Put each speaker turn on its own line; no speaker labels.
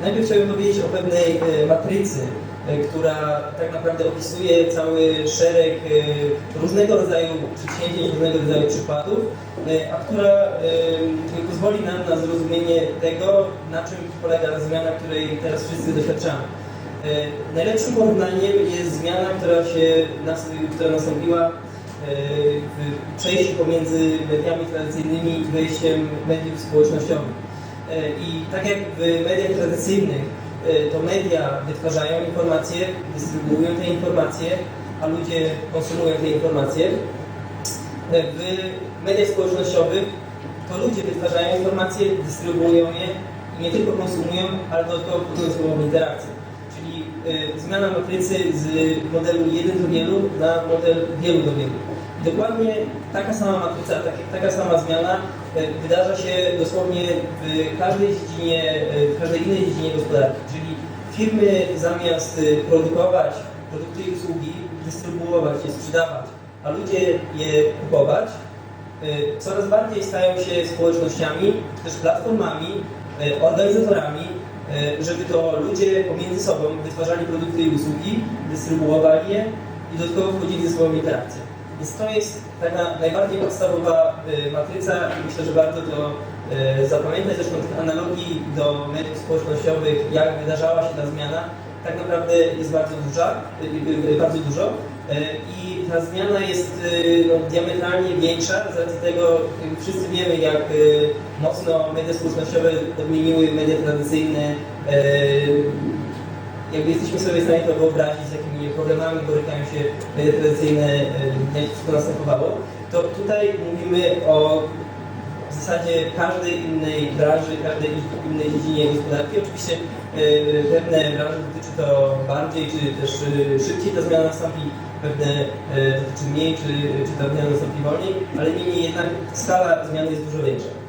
Najpierw chciałbym powiedzieć o pewnej e, matrycy, e, która tak naprawdę opisuje cały szereg e, różnego rodzaju przedsięwzięć, różnego rodzaju przykładów, e, a która pozwoli nam na zrozumienie tego, na czym polega zmiana, której teraz wszyscy doświadczamy. Najlepszym porównaniem jest zmiana, która, się, która nastąpiła w przejściu pomiędzy mediami tradycyjnymi i wejściem mediów społecznościowych. E, I tak jak w mediach tradycyjnych, e, to media wytwarzają informacje, dystrybuują te informacje, a ludzie konsumują te informacje. E, W mediach społecznościowych to ludzie wytwarzają informacje, dystrybuują je i nie tylko konsumują, ale dodatkowo podejmują interakcję. Czyli e, zmiana matrycy z modelu jeden do wielu na model wielu do wielu. Dokładnie taka sama matryca, tak, taka sama zmiana e, wydarza się dosłownie w każdej dziedzinie, e, w każdej innej dziedzinie gospodarki. Czyli firmy zamiast produkować produkty i usługi, dystrybuować je, sprzedawać, a ludzie je kupować, coraz bardziej stają się społecznościami, też platformami, organizatorami, żeby to ludzie pomiędzy sobą wytwarzali produkty i usługi, dystrybuowali je i dodatkowo wchodzili ze sobą w interakcję. Więc to jest taka najbardziej podstawowa e, matryca i myślę, że warto to e, zapamiętać. Zresztą tych analogii do mediów społecznościowych, jak wydarzała się ta zmiana, tak naprawdę jest bardzo duża, e, e, bardzo dużo. E, I ta zmiana jest e, no, diametralnie większa, z racji tego e, wszyscy wiemy, jak mocno media społecznościowe odmieniły media tradycyjne. Jakby jesteśmy sobie w stanie to wyobrazić, z jakimi problemami borykają się media tradycyjne, jak wszystko następowało, to tutaj mówimy o w zasadzie każdej innej branży, każdej innej dziedzinie gospodarki. Oczywiście e, pewne branże dotyczy to bardziej, czy też e, szybciej ta zmiana nastąpi, pewne e, dotyczy mniej, czy, czy ta zmiana nastąpi wolniej, ale niemniej jednak skala zmiany jest dużo większa.